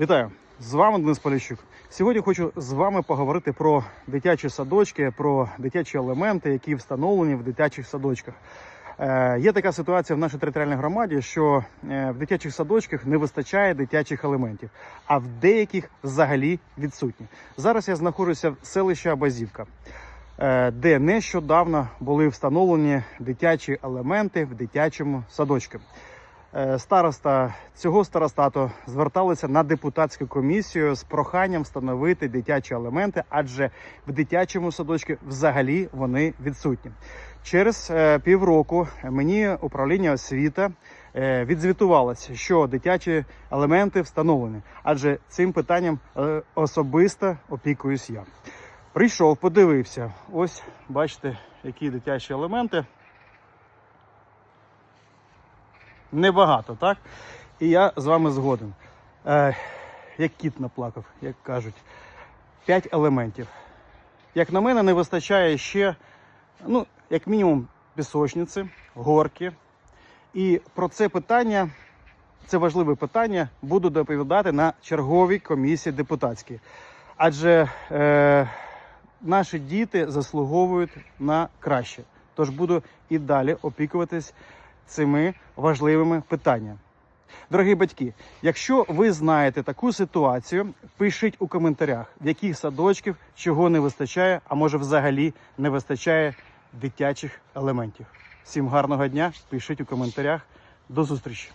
Вітаю! З вами Денис Поліщук. Сьогодні хочу з вами поговорити про дитячі садочки, про дитячі елементи, які встановлені в дитячих садочках. Е, є така ситуація в нашій територіальній громаді, що е, в дитячих садочках не вистачає дитячих елементів, а в деяких взагалі відсутні. Зараз я знаходжуся в селищі Абазівка, е, де нещодавно були встановлені дитячі елементи в дитячому садочку. Е, Староста цього старостату зверталися на депутатську комісію з проханням встановити дитячі елементи, адже в дитячому садочку взагалі вони відсутні. Через е, півроку мені управління освіта е, відзвітувалося, що дитячі елементи встановлені, адже цим питанням особисто опікуюсь я. Прийшов, подивився. Ось бачите, які дитячі елементи. Небагато, так? І я з вами згоден. Е, як кіт наплакав, як кажуть. П'ять елементів. Як на мене, не вистачає ще, ну, як мінімум, пісочниці, горки. І про це питання, це важливе питання, буду доповідати на черговій комісії депутатській. Адже е, наші діти заслуговують на краще. Тож буду і далі опікуватись цими важливими питаннями. Дорогі батьки, якщо ви знаєте таку ситуацію, пишіть у коментарях, в яких садочків чого не вистачає, а може взагалі не вистачає дитячих елементів. Всім гарного дня, пишіть у коментарях. До зустрічі!